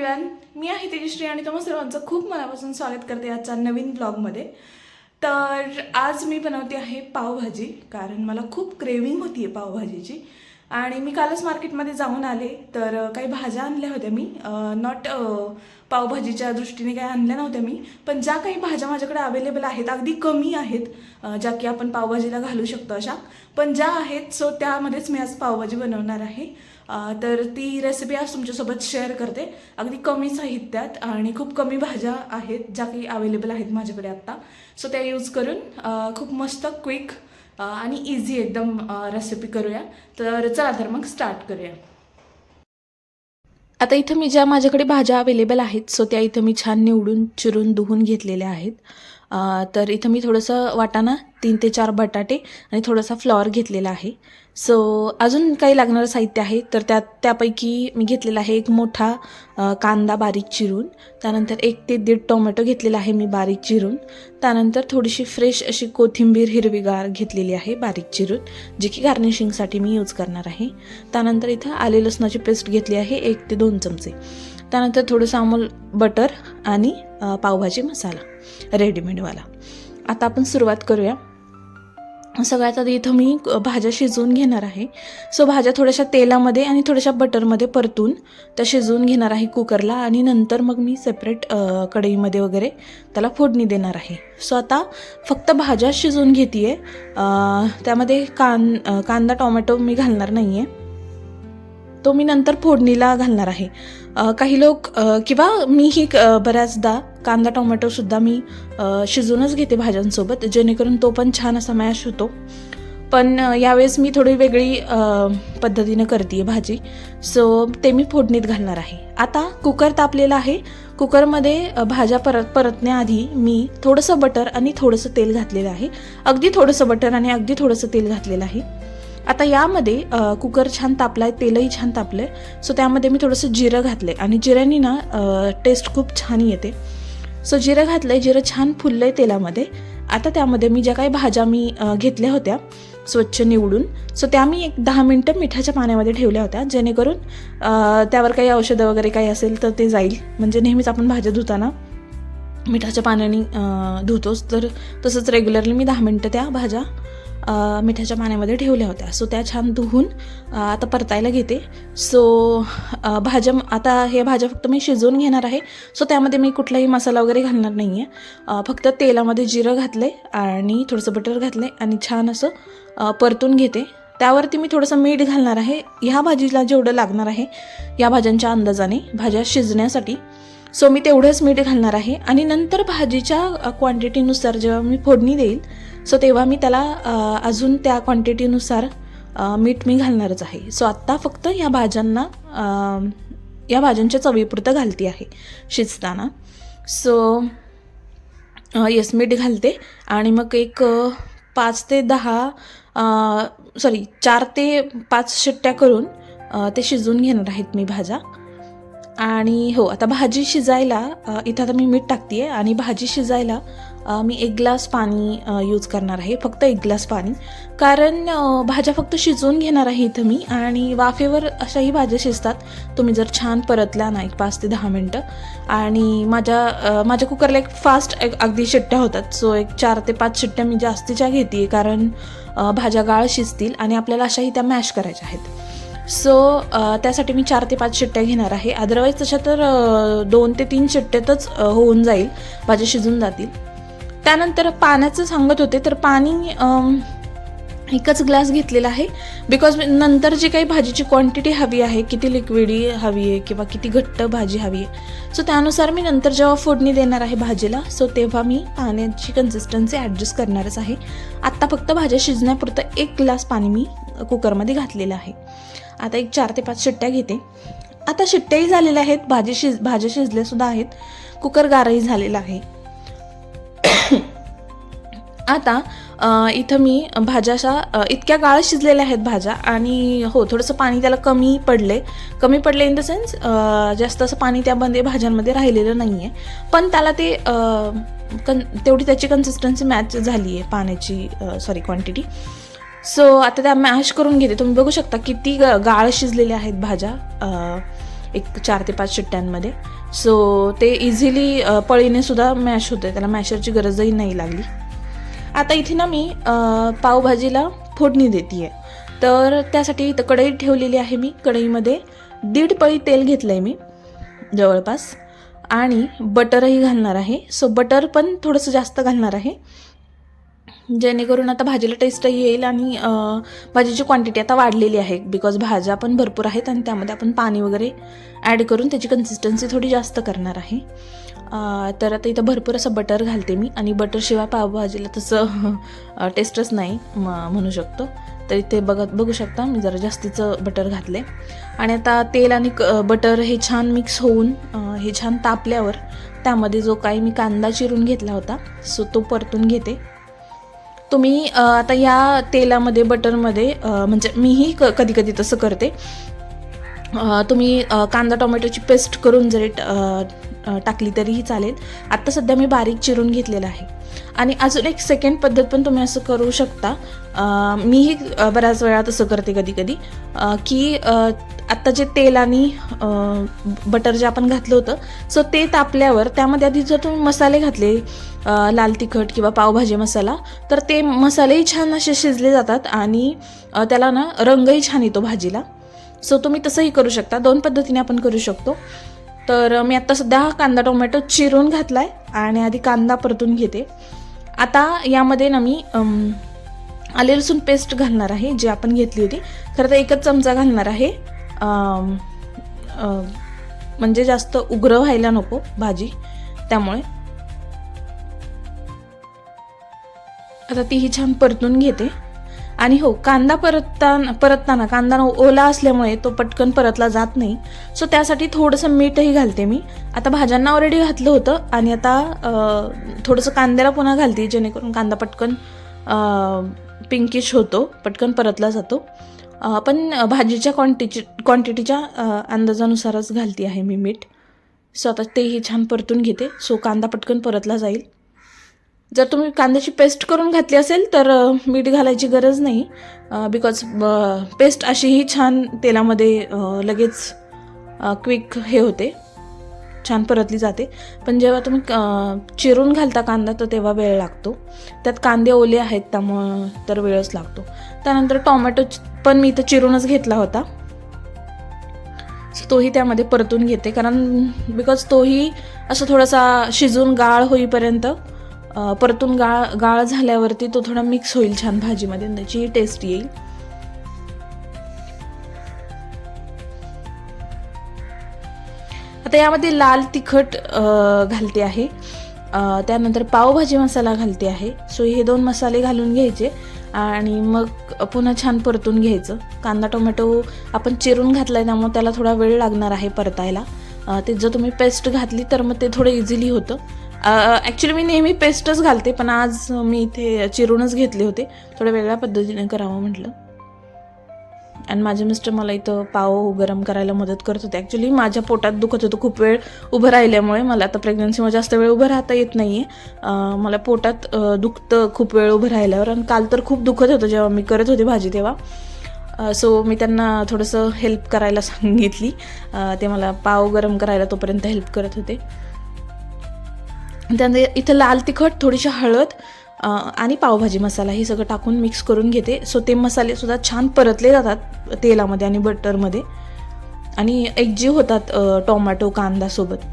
Everyone मी आहे तेजश्री आणि तुम्हा सर्वांचं खूप मनापासून स्वागत करते आजच्या नवीन ब्लॉगमध्ये तर आज मी बनवते आहे पावभाजी कारण मला खूप क्रेविंग होती आहे पावभाजीची. आणि मी कालच मार्केटमध्ये जाऊन आले तर काही भाज्या आणल्या होत्या मी. नॉट पावभाजीच्या दृष्टीने काही आणल्या नव्हत्या मी पण ज्या काही भाज्या माझ्याकडे अवेलेबल आहेत अगदी कमी आहेत ज्या की आपण पावभाजीला घालू शकतो अशा पण ज्या आहेत सो त्यामध्येच मी आज पावभाजी बनवणार आहे. तर ती रेसिपी आज तुमच्यासोबत शेअर करते. अगदी कमी साहित्यात आणि खूप कमी भाज्या आहेत ज्या काही अवेलेबल आहेत माझ्याकडे आत्ता. सो त्या यूज करून खूप मस्त क्विक आणि इझी एकदम रेसिपी करूया. तर चला तर मग स्टार्ट करूया. आता इथं मी ज्या माझ्याकडे भाज्या अवेलेबल आहेत सो त्या इथं मी छान निवडून चिरून धुवून घेतलेल्या आहेत. तर इथं मी थोडंसं वाटाणा तीन ते चार बटाटे आणि थोडासा फ्लॉवर घेतलेला आहे. सो अजून काही लागणारं साहित्य आहे तर त्यात त्यापैकी मी घेतलेला आहे एक मोठा कांदा बारीक चिरून त्यानंतर एक ते दीड टोमॅटो घेतलेला आहे मी बारीक चिरून त्यानंतर थोडीशी फ्रेश अशी कोथिंबीर हिरवीगार घेतलेली आहे बारीक चिरून जी की गार्निशिंगसाठी मी यूज करणार आहे. त्यानंतर इथं आले लसणाची पेस्ट घेतली आहे एक ते दोन चमचे. त्यानंतर थोडंसं अमूल बटर आणि पावभाजी मसाला रेडीमेडवाला. आता आपण सुरुवात करूया. सगळ्यात आधी इथं मी भाज्या शिजवून घेणार आहे. सो भाज्या थोड्याशा तेलामध्ये आणि थोड्याशा बटरमध्ये परतून त्या शिजवून घेणार आहे कुकरला आणि नंतर मग मी सेपरेट कढईमध्ये वगैरे त्याला फोडणी देणार आहे. सो आता फक्त भाज्या शिजवून घेते आहे त्यामध्ये कान कांदा टोमॅटो मी घालणार नाही आहे तो मी नंतर फोडणीला घालणार आहे. काही लोक किंवा मीही अ, बऱ्याचदा कांदा टोमॅटोसुद्धा मी शिजूनच शिजवूनच घेते भाज्यांसोबत जेणेकरून तो पण छान असा मॅश होतो. पण यावेळेस मी थोडी वेगळी पद्धतीनं करते भाजी. सो ते मी फोडणीत घालणार आहे. आता कुकर तापलेला आहे. कुकरमध्ये भाज्या परत परतण्याआधी मी थोडंसं बटर आणि थोडंसं तेल घातलेलं आहे. अगदी थोडंसं बटर आणि अगदी थोडंसं तेल घातलेलं आहे. आता यामध्ये कुकर छान तापलाय तेलही छान तापलंय. सो त्यामध्ये मी थोडंसं जिरं घातलंय. आणि जिऱ्यानी ना टेस्ट खूप छान येते. सो जिरं घातलंय जिरं छान फुललंय तेलामध्ये. आता त्यामध्ये मी ज्या काही भाज्या मी घेतल्या होत्या स्वच्छ निवडून सो त्या मी एक दहा मिनटं मिठाच्या पाण्यामध्ये ठेवल्या होत्या. जेणेकरून त्यावर काही औषधं वगैरे काही असेल तर ते जाईल. म्हणजे नेहमीच आपण भाज्या धुताना मिठाच्या पाण्याने धुतोच. तर तसंच रेग्युलरली मी दहा मिनटं त्या भाज्या मिठाच्या पाण्यामध्ये ठेवल्या होत्या. सो त्या छान धुवून आता परतायला घेते. सो भाज्या आता हे भाज्या फक्त मी शिजवून घेणार आहे. सो त्यामध्ये मी कुठलाही मसाला वगैरे घालणार नाही आहे फक्त तेलामध्ये जिरं घातलं आहे आणि थोडंसं बटर घातलं आहे आणि छान असं परतून घेते. त्यावरती मी थोडंसं मीठ घालणार आहे. ह्या भाजीला जेवढं लागणार आहे या भाज्यांच्या अंदाजाने भाज्या शिजण्यासाठी. सो मी तेवढंच मीठ घालणार आहे. आणि नंतर भाजीच्या क्वांटिटीनुसार जेव्हा मी फोडणी देईल सो तेव्हा मी त्याला अजून त्या क्वांटिटीनुसार मीठ मी घालणारच आहे. सो आत्ता फक्त या भाज्यांना या भाज्यांच्या चवीपुरतं घालते आहे शिजताना. सो येस मीठ घालते. आणि मग एक पाच ते दहा सॉरी चार ते पाच शिट्ट्या करून ते शिजवून घेणार आहेत मी भाज्या. आणि हो आता भाजी शिजायला इथं आता मी मीठ टाकते आहे आणि भाजी शिजायला मी एक ग्लास पाणी यूज करणार आहे फक्त एक ग्लास पाणी. कारण भाज्या फक्त शिजवून घेणार आहे इथं मी आणि वाफेवर अशाही भाज्या शिजतात. तुम्ही जर छान परतल्या ना एक पाच ते दहा मिनटं. आणि माझ्या माझ्या कुकरला एक फास्ट एक अगदी शिट्ट्या होतात. सो एक चार ते पाच शिट्ट्या मी जास्तीच्या घेते कारण भाज्या गाळ शिजतील आणि आपल्याला अशाही त्या मॅश करायच्या आहेत. सो त्यासाठी मी चार ते पाच शिट्ट्या घेणार आहे. अदरवाईज तशा तर दोन ते तीन शिट्ट्यातच होऊन जाईल. भाज्या शिजून जातील. त्यानंतर पाण्याचं सांगत होते तर पाणी एकच ग्लास घेतलेला आहे. बिकॉज नंतर जी काही भाजीची क्वांटिटी हवी आहे किती लिक्विडी हवी आहे किंवा किती घट्ट भाजी हवी आहे सो त्यानुसार मी नंतर जेव्हा फोडणी देणार आहे भाजीला सो तेव्हा मी पाण्याची कन्सिस्टन्सी ॲडजस्ट करणारच आहे. आत्ता फक्त भाज्या शिजण्यापुरतं एक ग्लास पाणी मी कुकरमध्ये घातलेलं आहे. आता एक चार ते पाच शिट्ट्या घेते. आता शिट्ट्याही झालेल्या आहेत भाजी शिज भाज्या शिजल्यासुद्धा आहेत. कुकर गारही झालेला आहे. आता इथं मी भाज्या अशा इतक्या गाळ शिजलेल्या आहेत भाज्या आणि हो थोडंसं पाणी त्याला कमी पडले कमी पडले इन द सेन्स जास्त असं पाणी त्यामध्ये भाज्यांमध्ये राहिलेलं नाही आहे पण त्याला ते कन तेवढी त्याची कन्सिस्टन्सी मॅच झाली आहे पाण्याची सॉरी क्वांटिटी सो आता त्या मॅश करून घेते. तुम्ही बघू शकता किती ग- गाळ शिजलेल्या आहेत भाज्या एक चार ते पाच शिट्ट्यांमध्ये. सो ते इझिली पळीने सुद्धा मॅश होतं त्याला मॅशरची गरजही नाही लागली. आता इथे ना मी पावभाजीला फोडणी देते आहे तर त्यासाठी इथं कढई ठेवलेली आहे मी कढईमध्ये दीड पळी तेल घेतलं आहे मी जवळपास. आणि बटरही घालणार आहे. सो बटर पण थोडंसं जास्त घालणार आहे. जेणेकरून आता भाजीला टेस्टही येईल आणि भाजीची क्वांटिटी आता वाढलेली आहे. बिकॉज भाज्या पण भरपूर आहेत आणि त्यामध्ये आपण पाणी वगैरे ॲड करून त्याची कन्सिस्टन्सी थोडी जास्त करणार आहे. तर आता इथं भरपूर असं बटर घालते मी आणि बटरशिवाय पावभाजीला तसं टेस्टच नाही म म्हणू शकतो. तर इथे बघत बघू शकता मी जरा जास्तीचं बटर घातले आणि आता तेल आणि क बटर हे छान मिक्स होऊन हे छान तापल्यावर त्यामध्ये जो काही मी कांदा चिरून घेतला होता सो तो परतून घेते. तुम्ही आता या तेलामध्ये बटरमध्ये म्हणजे मीही क कधी कधी तसं करते. तुम्ही कांदा टोमॅटोची पेस्ट करून जरी टाकली तरीही चालेल. आत्ता सध्या मी बारीक चिरून घेतलेलं आहे. आणि अजून एक सेकंड पद्धत पण तुम्ही असं करू शकता. मीही बऱ्याच वेळा तसं करते कधी कधी की आत्ता जे तेल आणि बटर जे आपण घातलं होतं सो ते तापल्यावर त्यामध्ये आधी जर तुम्ही मसाले घातले लाल तिखट किंवा पावभाजी मसाला तर ते मसालेही छान असे शिजले जातात आणि त्याला ना रंगही छान येतो भाजीला. सो तुम्ही तसंही करू शकता. दोन पद्धतीने आपण करू शकतो. तर मी आत्ता सध्या हा कांदा टोमॅटो चिरून घातला आहे आणि आधी कांदा परतून घेते. आता यामध्ये ना मी आले लसूण पेस्ट घालणार आहे जी आपण घेतली होती. खरं तर एकच चमचा घालणार आहे. म्हणजे जास्त उग्र व्हायला नको भाजी त्यामुळे. आता तीही छान परतून घेते. आणि हो कांदा परतताना परतताना कांदा ओला असल्यामुळे तो पटकन परतला जात नाही. सो त्यासाठी थोडंसं मीठही घालते मी. आता भाज्यांना ऑलरेडी घातलं होतं आणि आता थोडंसं कांद्याला पुन्हा घालते जेणेकरून कांदा पटकन पिंकिश होतो पटकन परतला जातो. पण भाजीच्या क्वांटिटी क्वांटिटीच्या अंदाजानुसारच घालते आहे मी मीठ. सो आता तेही छान परतून घेते. सो कांदा पटकन परतला जाईल. जर तुम्ही कांद्याची पेस्ट करून घातली असेल तर मीठ घालायची गरज नाही. बिकॉज पेस्ट अशीही छान तेलामध्ये लगेच क्विक हे होते. छान परतली जाते. पण जेव्हा तुम्ही चिरून घालता कांदा तर तेव्हा वेळ लागतो. त्यात कांदे ओले आहेत त्यामुळं तर वेळच लागतो. त्यानंतर टोमॅटो पण मी इथं चिरूनच घेतला होता. तोही त्यामध्ये परतून घेते. कारण बिकॉज तोही असं थोडासा शिजून गाळ होईपर्यंत परतून गाळ गाळ झाल्यावरती तो थोडा मिक्स होईल छान भाजीमध्ये त्याची टेस्ट येईल. आता यामध्ये लाल तिखट घालते आहे. त्यानंतर पावभाजी मसाला घालते आहे. सो हे दोन मसाले घालून घ्यायचे आणि मग पुन्हा छान परतून घ्यायचं. कांदा टोमॅटो आपण चिरून घातला आहे त्यामुळे त्याला थोडा वेळ लागणार आहे परतायला. ते जर तुम्ही पेस्ट घातली तर मग ते थोडं इझिली होतं. ॲक्च्युली मी नेहमी पेस्टच घालते पण आज मी इथे चिरूनच घेतले होते. थोड्या वेगळ्या पद्धतीने करावं म्हटलं. आणि माझे मिस्टर मला इथं पाव गरम करायला मदत करत होते. ॲक्च्युली माझ्या पोटात दुखत होतं. खूप वेळ उभं राहिल्यामुळे मला आता प्रेग्नन्सीमध्ये जास्त वेळ उभं राहता येत नाही आहे मला पोटात दुखतं खूप वेळ उभं राहिल्यावर. आणि काल तर खूप दुखत होतं जेव्हा मी करत होते भाजी तेव्हा. सो मी त्यांना थोडंसं हेल्प करायला सांगितली. ते मला पाव गरम करायला तोपर्यंत हेल्प करत होते. त्यानंतर इथं लाल तिखट थोडीशी हळद आणि पावभाजी मसाला हे सगळं टाकून मिक्स करून घेते. सो ते मसालेसुद्धा छान परतले जातात तेलामध्ये आणि बटरमध्ये आणि एकजीव होतात टोमॅटो कांदासोबत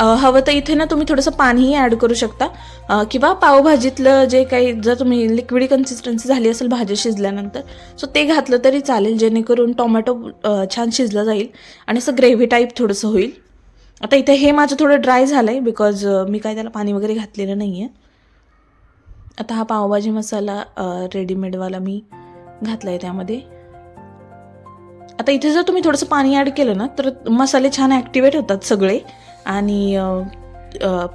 हवं तर इथे ना तुम्ही थोडंसं पाणीही ॲड करू शकता. किंवा पावभाजीतलं जे काही जर तुम्ही लिक्विड कन्सिस्टन्सी झाली असेल भाजी शिजल्यानंतर सो ते घातलं तरी चालेल जेणेकरून टोमॅटो छान शिजला जाईल. आणि असं ग्रेव्ही टाईप थोडंसं होईल. आता इथे हे माझं थोडं ड्राय झालं आहे बिकॉज मी काय त्याला पाणी वगैरे घातलेलं नाही आहे आता हा पावभाजी मसाला रेडीमेडवाला मी घातला आहे त्यामध्ये. आता इथे जर तुम्ही थोडंसं पाणी ॲड केलं ना तर मसाले छान ॲक्टिवेट होतात सगळे आणि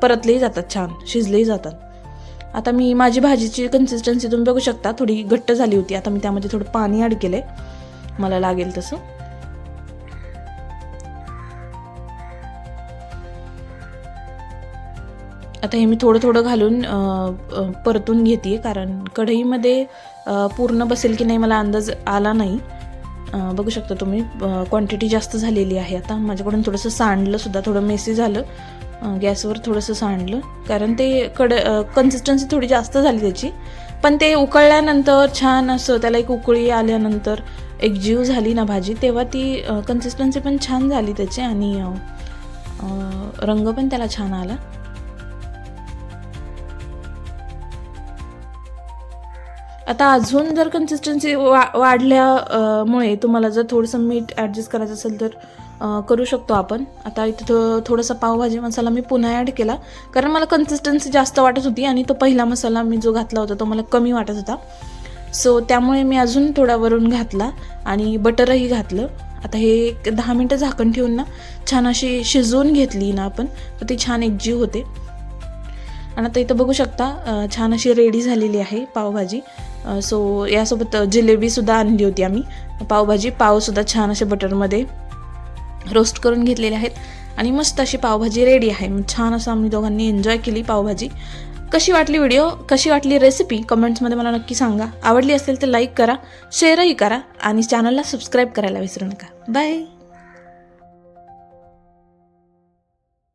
परतलेही जातात छान शिजलेही जातात. आता मी माझी भाजीची कन्सिस्टन्सी तुम्ही बघू शकता थोडी घट्ट झाली होती आता मी त्यामध्ये थोडं पाणी ॲड केलं आहे मला लागेल तसं. आता हे मी थोडं थोडं घालून परतून घेते कारण कढईमध्ये पूर्ण बसेल की नाही मला अंदाज आला नाही. बघू शकता तुम्ही क्वांटिटी जास्त झालेली आहे आता. माझ्याकडून थोडंसं सांडलं सुद्धा थोडं मेसी झालं. गॅसवर थोडंसं सांडलं. कारण ते कड कन्सिस्टन्सी थोडी जास्त झाली त्याची. पण ते उकळल्यानंतर छान असं त्याला एक उकळी आल्यानंतर एक जीव झाली ना भाजी तेव्हा ती कन्सिस्टन्सी पण छान झाली त्याची आणि रंग पण त्याला छान आला. आता अजून जर कन्सिस्टन्सी वा वाढल्यामुळे तुम्हाला जर थोडंसं मीठ ॲडजस्ट करायचं असेल तर करू शकतो आपण. आता इथं थो थोडासा पावभाजी मसाला मी पुन्हा ॲड केला. कारण मला कन्सिस्टन्सी जास्त वाटत होती आणि तो पहिला मसाला मी जो घातला होता तो मला कमी वाटत होता. सो त्यामुळे मी अजून थोडा वरून घातला आणि बटरही घातलं. आता हे एक दहा मिनटं झाकण ठेवून ना छान अशी शिजवून घेतली ना आपण तर ती छान एकजीव होते. आणि आता इथं बघू शकता छान अशी रेडी झालेली आहे पावभाजी. सो यासोबत जिलेबीसुद्धा आणली होती आम्ही. पावभाजी पावसुद्धा छान असे बटरमध्ये रोस्ट करून घेतलेले आहेत. आणि मस्त अशी पावभाजी रेडी आहे. छान असं आम्ही दोघांनी एन्जॉय केली पावभाजी. कशी वाटली व्हिडिओ कशी वाटली रेसिपी कमेंट्समध्ये मला नक्की सांगा. आवडली असेल तर लाईक करा शेअरही करा आणि चॅनलला सबस्क्राईब करायला विसरू नका. बाय